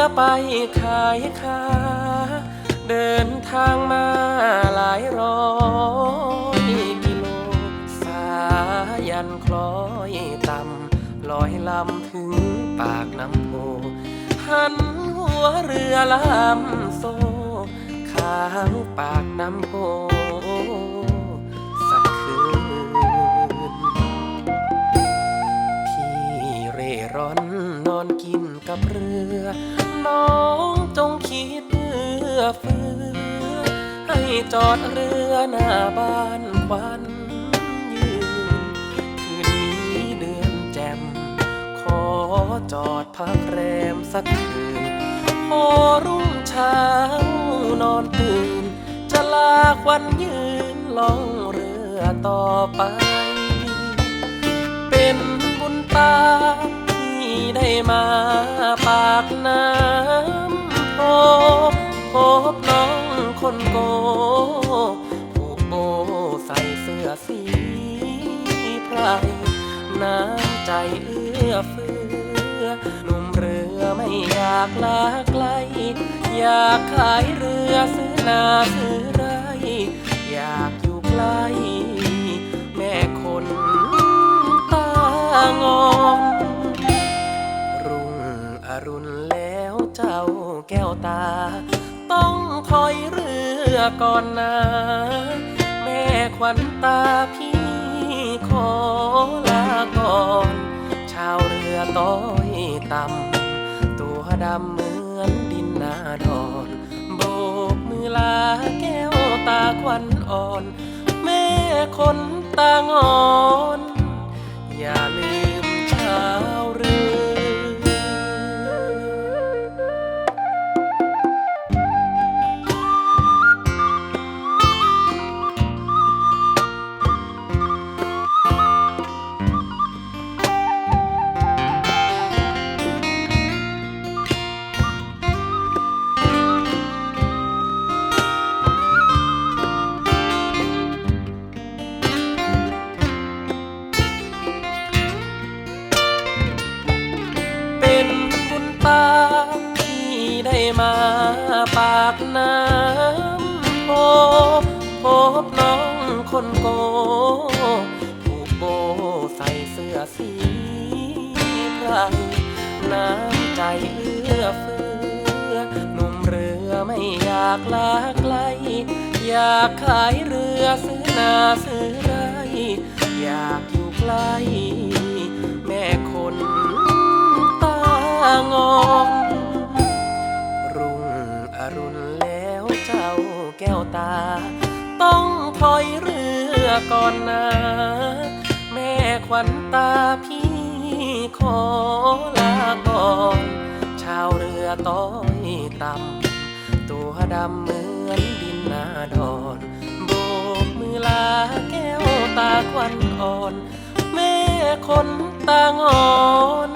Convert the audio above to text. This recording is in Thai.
อไปขายค้า เดินทางมาหลายร้อยกิโล สายันคล้อยต่ำลอยลำถึงปากน้ำโพหันหัวเรือลำโซข้างปากน้ำโพสักคืน พี่เร่ร่อนนอนกินกับเรือ น้องจงคิดเพื่อเฟือให้จอดเรือหน้าบ้านควันยืน คืนนี้เดือนแจ่ม ขอจอดพักแรมสักคืนพอรุ่งเช้านอนตื่น จะลาควันยืนล่องเรือต่อไป เป็นบุญตาที่ได้มาปากน้ำ พบน้องคนโกผูกโบใส่เสื้อสีไพรน้ำใจเอื้อเฟื้อหนุ่มเรือไม่อยากลาไกล อยากขายเรือซื้อนาซื้อไร อยากอยู่ใกล้ แม่คนตางอนรุ่งอรุณแล้วเจ้าแก้วตา ต้องถอยเรือก่อนนะ แม่ขวัญตาพี่ขอลาก่อน ชาวเรือต้อยต่ำตัวดำเหมือนดินนาดอนโบกมือลาแก้วตาควันอ่อน แม่คนตางอน น้ำโพพบน้องคนโกผูกโบใส่เสื้อสีไพรน้ำใจเอื้อเฟื้อหนุ่มเรือไม่อยากลาไกล อยากขายเรือซื้อนาซื้อไรอยากอยู่ใกล้ ถอยเรือก่อนนะ แม่ขวัญตาพี่ขอลาก่อน ชาวเรือต้อยต่ำตัวดำเหมือนดินนาดอนโบกมือลาแก้วตาควันอ่อน แม่คนตางอน